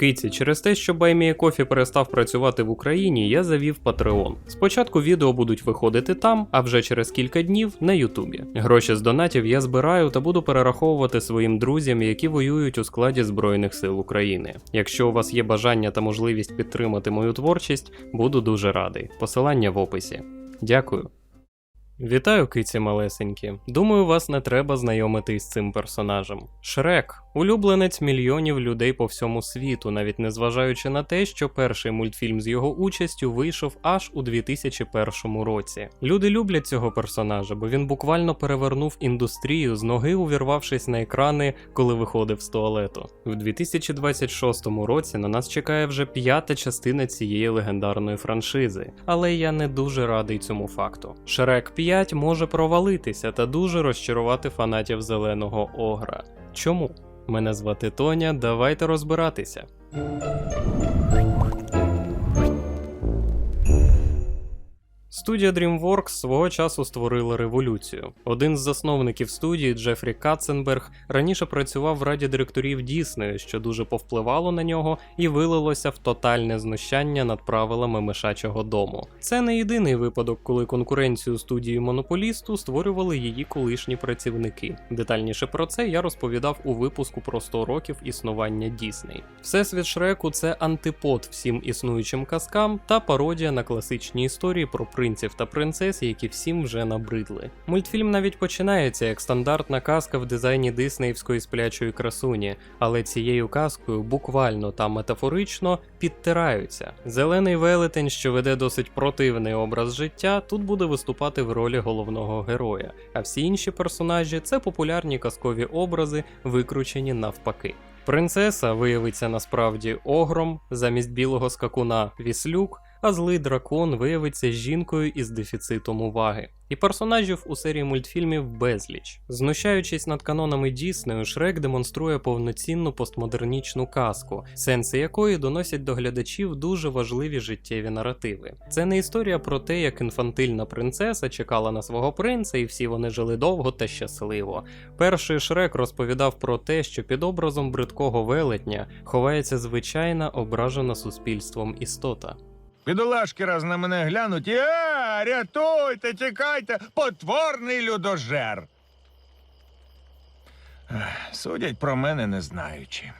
Киці, через те, що BuyMeACoffee перестав працювати в Україні, я завів Patreon. Спочатку відео будуть виходити там, а вже через кілька днів на Ютубі. Гроші з донатів я збираю та буду перераховувати своїм друзям, які воюють у складі Збройних сил України. Якщо у вас є бажання та можливість підтримати мою творчість, буду дуже радий. Посилання в описі. Дякую. Вітаю, киці малесенькі. Думаю, вас не треба знайомити із цим персонажем. Шрек улюбленець мільйонів людей по всьому світу, навіть незважаючи на те, що перший мультфільм з його участю вийшов аж у 2001 році. Люди люблять цього персонажа, бо він буквально перевернув індустрію з ноги, увірвавшись на екрани, коли виходив з туалету. В 2026 році на нас чекає вже п'ята частина цієї легендарної франшизи, але я не дуже радий цьому факту. Шрек 5 може провалитися та дуже розчарувати фанатів зеленого огра. Чому? Мене звати Тоня, давайте розбиратися. Студія DreamWorks свого часу створила революцію. Один з засновників студії, Джефрі Катценберг, раніше працював в раді директорів Діснею, що дуже повпливало на нього і вилилося в тотальне знущання над правилами мишачого дому. Це не єдиний випадок, коли конкуренцію студії монополісту створювали її колишні працівники. Детальніше про це я розповідав у випуску про 100 років існування Дісней. Всесвіт Шреку це антипод всім існуючим казкам та пародія на класичні історії про принців та принцес, які всім вже набридли. Мультфільм навіть починається як стандартна казка в дизайні диснеївської сплячої красуні, але цією казкою буквально та метафорично підтираються. Зелений велетень, що веде досить противний образ життя, тут буде виступати в ролі головного героя, а всі інші персонажі це популярні казкові образи, викручені навпаки. Принцеса виявиться насправді огром, замість білого скакуна віслюк, а злий дракон виявиться жінкою із дефіцитом уваги. І персонажів у серії мультфільмів безліч. Знущаючись над канонами Діснею, Шрек демонструє повноцінну постмодернічну казку, сенси якої доносять до глядачів дуже важливі життєві наративи. Це не історія про те, як інфантильна принцеса чекала на свого принца, і всі вони жили довго та щасливо. Перший Шрек розповідав про те, що під образом бридкого велетня ховається звичайна ображена суспільством істота. Бідолашки раз на мене глянуть і е, рятуйте, тікайте, потворний людожер. Судять про мене не знаючи.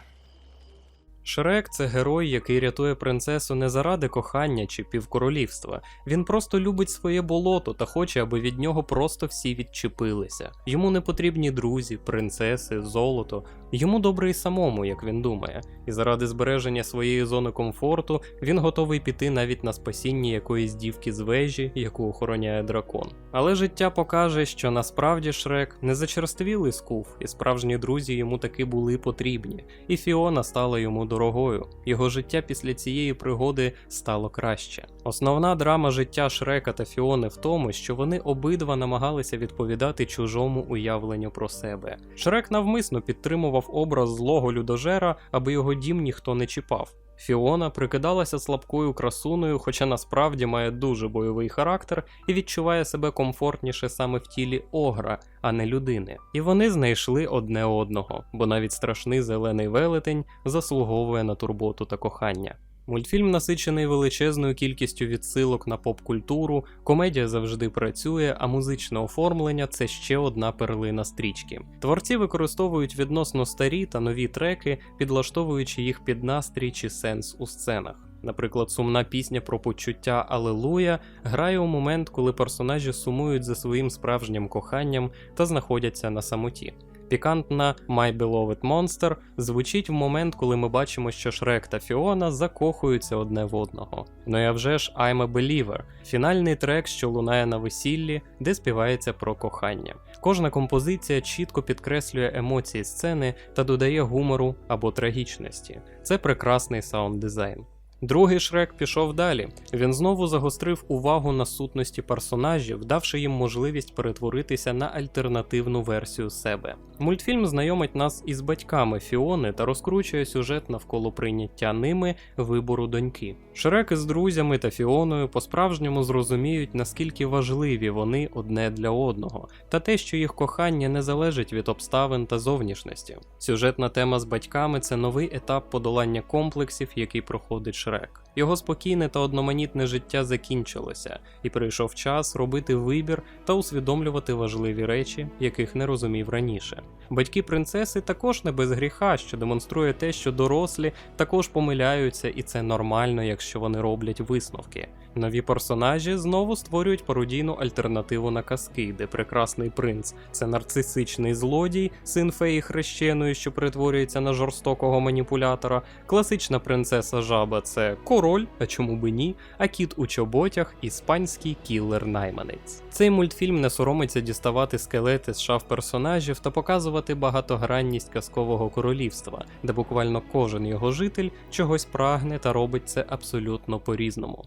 Шрек це герой, який рятує принцесу не заради кохання чи півкоролівства. Він просто любить своє болото та хоче, аби від нього просто всі відчепилися. Йому не потрібні друзі, принцеси, золото. Йому добре і самому, як він думає. І заради збереження своєї зони комфорту він готовий піти навіть на спасіння якоїсь дівки з вежі, яку охороняє дракон. Але життя покаже, що насправді Шрек не зачерствілий скуф, і справжні друзі йому таки були потрібні. І Фіона стала йому дорогою. Його життя після цієї пригоди стало краще. Основна драма життя Шрека та Фіони в тому, що вони обидва намагалися відповідати чужому уявленню про себе. Шрек навмисно підтримував образ злого людожера, аби його дім ніхто не чіпав. Фіона прикидалася слабкою красуною, хоча насправді має дуже бойовий характер і відчуває себе комфортніше саме в тілі огра, а не людини. І вони знайшли одне одного, бо навіть страшний зелений велетень заслуговує на турботу та кохання. Мультфільм насичений величезною кількістю відсилок на поп-культуру, комедія завжди працює, а музичне оформлення це ще одна перлина стрічки. Творці використовують відносно старі та нові треки, підлаштовуючи їх під настрій чи сенс у сценах. Наприклад, сумна пісня про почуття Алелуя грає у момент, коли персонажі сумують за своїм справжнім коханням та знаходяться на самоті. Пікантна My Beloved Monster звучить в момент, коли ми бачимо, що Шрек та Фіона закохуються одне в одного. Ну і а вже ж I'm a Believer – фінальний трек, що лунає на весіллі, де співається про кохання. Кожна композиція чітко підкреслює емоції сцени та додає гумору або трагічності. Це прекрасний саунд-дизайн. Другий Шрек пішов далі. Він знову загострив увагу на сутності персонажів, давши їм можливість перетворитися на альтернативну версію себе. Мультфільм знайомить нас із батьками Фіони та розкручує сюжет навколо прийняття ними вибору доньки. Шрек із друзями та Фіоною по-справжньому зрозуміють, наскільки важливі вони одне для одного, та те, що їх кохання не залежить від обставин та зовнішності. Сюжетна тема з батьками це новий етап подолання комплексів, який проходить Шрек. Шрек. Його спокійне та одноманітне життя закінчилося, і прийшов час робити вибір та усвідомлювати важливі речі, яких не розумів раніше. Батьки принцеси також не без гріха, що демонструє те, що дорослі також помиляються, і це нормально, якщо вони роблять висновки. Нові персонажі знову створюють пародійну альтернативу на казки, де прекрасний принц це нарцисичний злодій, син феї хрещеної, що перетворюється на жорстокого маніпулятора. Класична принцеса жаба це король, а чому би ні, а кіт у чоботях іспанський кілер-найманець. Цей мультфільм не соромиться діставати скелети з шаф персонажів та показувати багатогранність казкового королівства, де буквально кожен його житель чогось прагне та робить це абсолютно по-різному.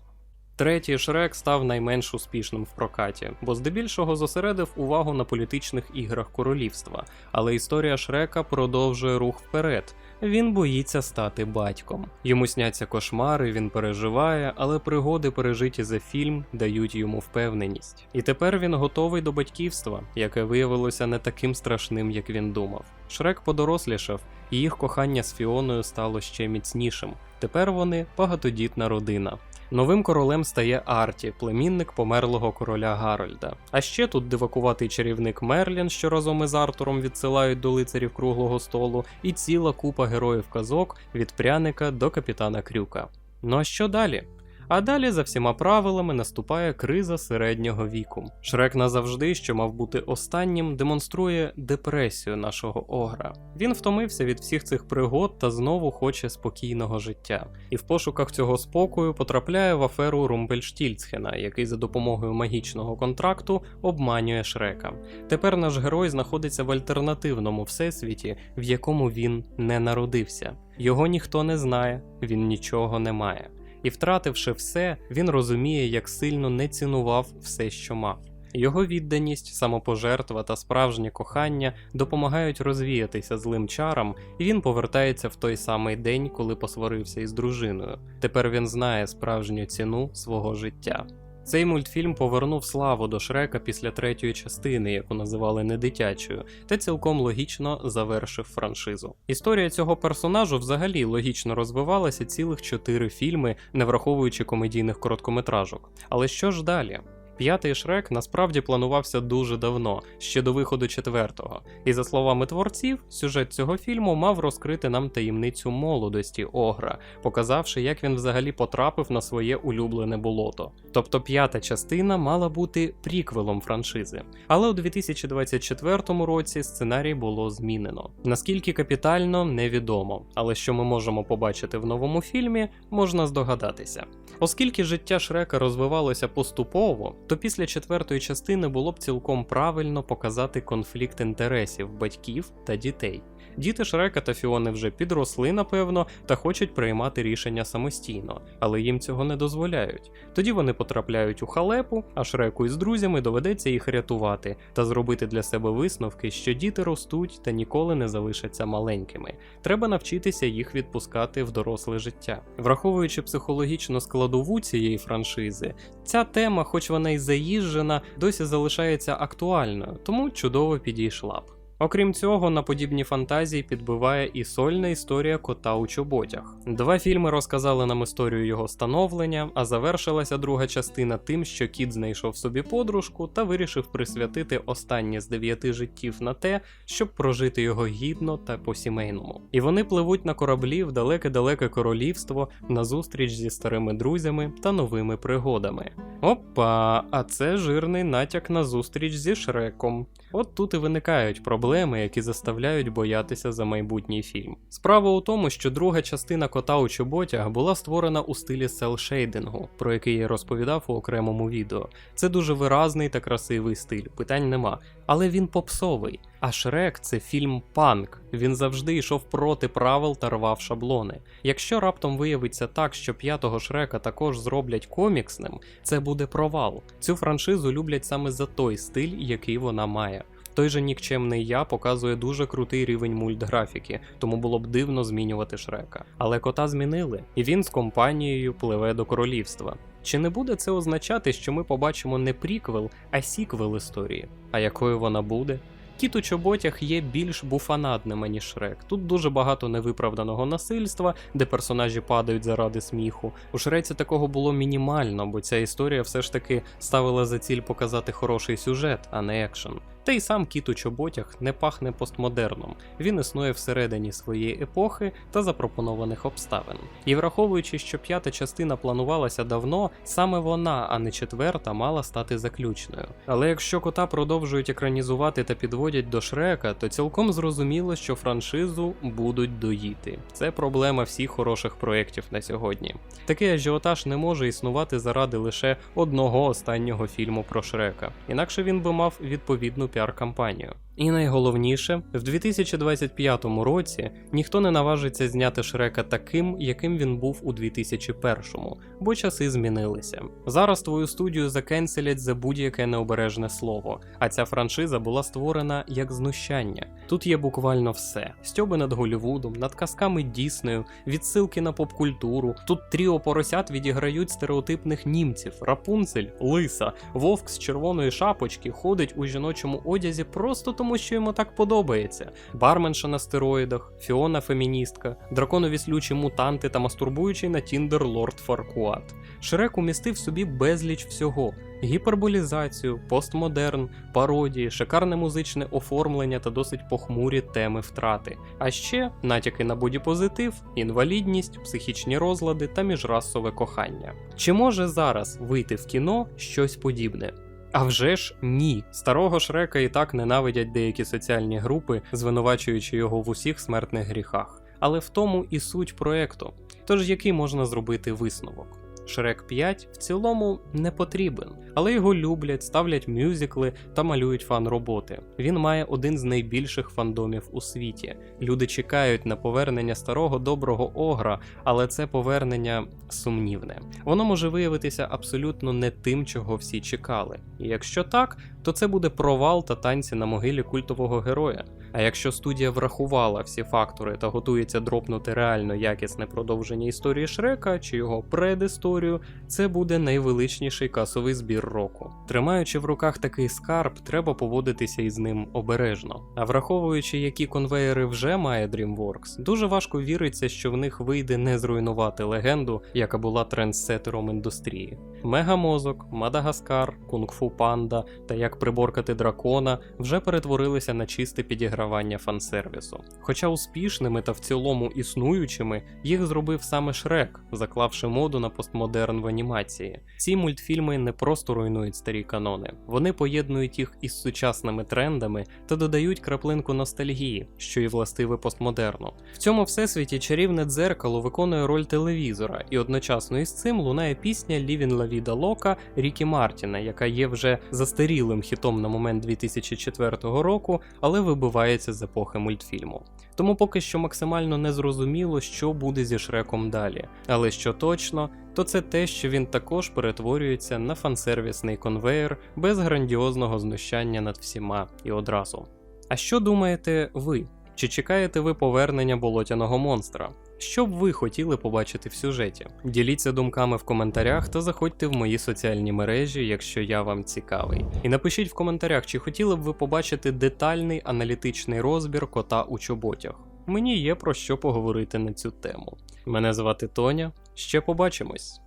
Третій Шрек став найменш успішним в прокаті, бо здебільшого зосередив увагу на політичних іграх королівства, але історія Шрека продовжує рух вперед. Він боїться стати батьком. Йому сняться кошмари, він переживає, але пригоди, пережиті за фільм, дають йому впевненість. І тепер він готовий до батьківства, яке виявилося не таким страшним, як він думав. Шрек подорослішав, і їх кохання з Фіоною стало ще міцнішим. Тепер вони багатодітна родина. Новим королем стає Арті, племінник померлого короля Гарольда. А ще тут дивакуватий чарівник Мерлін, що разом із Артуром відсилають до лицарів круглого столу, і ціла купа героїв казок від пряника до капітана Крюка. Ну а що далі? А далі за всіма правилами наступає криза середнього віку. Шрек назавжди, що мав бути останнім, демонструє депресію нашого огра. Він втомився від всіх цих пригод та знову хоче спокійного життя. І в пошуках цього спокою потрапляє в аферу Румпельштільцхена, який за допомогою магічного контракту обманює Шрека. Тепер наш герой знаходиться в альтернативному всесвіті, в якому він не народився. Його ніхто не знає, він нічого не має. І втративши все, він розуміє, як сильно не цінував все, що мав. Його відданість, самопожертва та справжнє кохання допомагають розвіятися злим чарам, і він повертається в той самий день, коли посварився із дружиною. Тепер він знає справжню ціну свого життя. Цей мультфільм повернув славу до Шрека після третьої частини, яку називали недитячою, та цілком логічно завершив франшизу. Історія цього персонажу взагалі логічно розвивалася цілих чотири фільми, не враховуючи комедійних короткометражок. Але що ж далі? П'ятий Шрек насправді планувався дуже давно, ще до виходу четвертого. І за словами творців, сюжет цього фільму мав розкрити нам таємницю молодості Огра, показавши, як він взагалі потрапив на своє улюблене болото. Тобто п'ята частина мала бути приквелом франшизи. Але у 2024 році сценарій було змінено. Наскільки капітально, невідомо. Але що ми можемо побачити в новому фільмі, можна здогадатися. Оскільки життя Шрека розвивалося поступово, то після четвертої частини було б цілком правильно показати конфлікт інтересів батьків та дітей. Діти Шрека та Фіони вже підросли, напевно, та хочуть приймати рішення самостійно, але їм цього не дозволяють. Тоді вони потрапляють у халепу, а Шреку із друзями доведеться їх рятувати та зробити для себе висновки, що діти ростуть та ніколи не залишаться маленькими. Треба навчитися їх відпускати в доросле життя. Враховуючи психологічну складову цієї франшизи, ця тема, хоч вона й заїжджена, досі залишається актуальною, тому чудово підійшла б. Окрім цього, на подібні фантазії підбиває і сольна історія кота у чоботях. Два фільми розказали нам історію його становлення, а завершилася друга частина тим, що кіт знайшов собі подружку та вирішив присвятити останнє з дев'яти життів на те, щоб прожити його гідно та по-сімейному. І вони пливуть на кораблі в далеке-далеке королівство на зустріч зі старими друзями та новими пригодами. Опа, а це жирний натяк на зустріч зі Шреком. От тут і виникають проблеми, які заставляють боятися за майбутній фільм. Справа у тому, що друга частина кота у чоботях була створена у стилі селшейдингу, про який я розповідав у окремому відео. Це дуже виразний та красивий стиль, питань нема. Але він попсовий. А Шрек це фільм панк. Він завжди йшов проти правил та рвав шаблони. Якщо раптом виявиться так, що п'ятого Шрека також зроблять коміксним, це буде провал. Цю франшизу люблять саме за той стиль, який вона має. Той же нікчемний я показує дуже крутий рівень мультграфіки, тому було б дивно змінювати Шрека. Але кота змінили, і він з компанією пливе до королівства. Чи не буде це означати, що ми побачимо не приквел, а сіквел історії? А якою вона буде? Кіт у чоботях є більш буфанадним, ніж Шрек. Тут дуже багато невиправданого насильства, де персонажі падають заради сміху. У Шреці такого було мінімально, бо ця історія все ж таки ставила за ціль показати хороший сюжет, а не екшен. Та й сам кіт у чоботях не пахне постмодерном. Він існує всередині своєї епохи та запропонованих обставин. І враховуючи, що п'ята частина планувалася давно, саме вона, а не четверта, мала стати заключною. Але якщо кота продовжують екранізувати та підводять до Шрека, то цілком зрозуміло, що франшизу будуть доїти. Це проблема всіх хороших проєктів на сьогодні. Такий ажіотаж не може існувати заради лише одного останнього фільму про Шрека, інакше він би мав відповідну піар-кампанію. І найголовніше, в 2025 році ніхто не наважиться зняти Шрека таким, яким він був у 2001-му, бо часи змінилися. Зараз твою студію закенселять за будь-яке необережне слово, а ця франшиза була створена як знущання. Тут є буквально все: стьоби над Голлівудом, над казками Діснею, відсилки на попкультуру. Тут тріо поросят відіграють стереотипних німців, рапунцель, лиса, вовк з червоної шапочки ходить у жіночому одязі просто тому, що йому так подобається. Барменша на стероїдах, Фіона феміністка, драконовіслючі мутанти та мастурбуючий на Тіндер Лорд Фаркуат. Шрек умістив собі безліч всього. Гіперболізацію, постмодерн, пародії, шикарне музичне оформлення та досить похмурі теми втрати. А ще натяки на бодіпозитив, інвалідність, психічні розлади та міжрасове кохання. Чи може зараз вийти в кіно щось подібне? А вже ж ні. Старого Шрека і так ненавидять деякі соціальні групи, звинувачуючи його в усіх смертних гріхах. Але в тому і суть проекту. Тож який можна зробити висновок? Шрек 5 в цілому не потрібен, але його люблять, ставлять мюзикли та малюють фан-роботи. Він має один з найбільших фандомів у світі. Люди чекають на повернення старого доброго огра, але це повернення сумнівне. Воно може виявитися абсолютно не тим, чого всі чекали. І якщо так, то це буде провал та танці на могилі культового героя. А якщо студія врахувала всі фактори та готується дропнути реально якісне продовження історії Шрека чи його предісторію, це буде найвеличніший касовий збір року. Тримаючи в руках такий скарб, треба поводитися із ним обережно. А враховуючи, які конвеєри вже має DreamWorks, дуже важко віриться, що в них вийде не зруйнувати легенду, яка була трендсетером індустрії. Мегамозок, Мадагаскар, Кунг-Фу Панда та як приборкати дракона вже перетворилися на чисте підігравання фансервісу. Хоча успішними та в цілому існуючими їх зробив саме Шрек, заклавши моду на постмодерн в анімації. Ці мультфільми не просто руйнують старі канони, вони поєднують їх із сучасними трендами та додають краплинку ностальгії, що і властиве постмодерну. В цьому всесвіті чарівне дзеркало виконує роль телевізора, і одночасно із цим лунає пісня Лівін Ла Віда Лока Рікі Мартіна, яка є вже застарілим хітом на момент 2004 року, але вибивається з епохи мультфільму. Тому поки що максимально не зрозуміло, що буде зі Шреком далі. Але що точно, то це те, що він також перетворюється на фансервісний конвейер без грандіозного знущання над всіма і одразу. А що думаєте ви? Чи чекаєте ви повернення болотяного монстра? Що б ви хотіли побачити в сюжеті? Діліться думками в коментарях та заходьте в мої соціальні мережі, якщо я вам цікавий. І напишіть в коментарях, чи хотіли б ви побачити детальний аналітичний розбір кота у чоботях. Мені є про що поговорити на цю тему. Мене звати Тоня. Ще побачимось.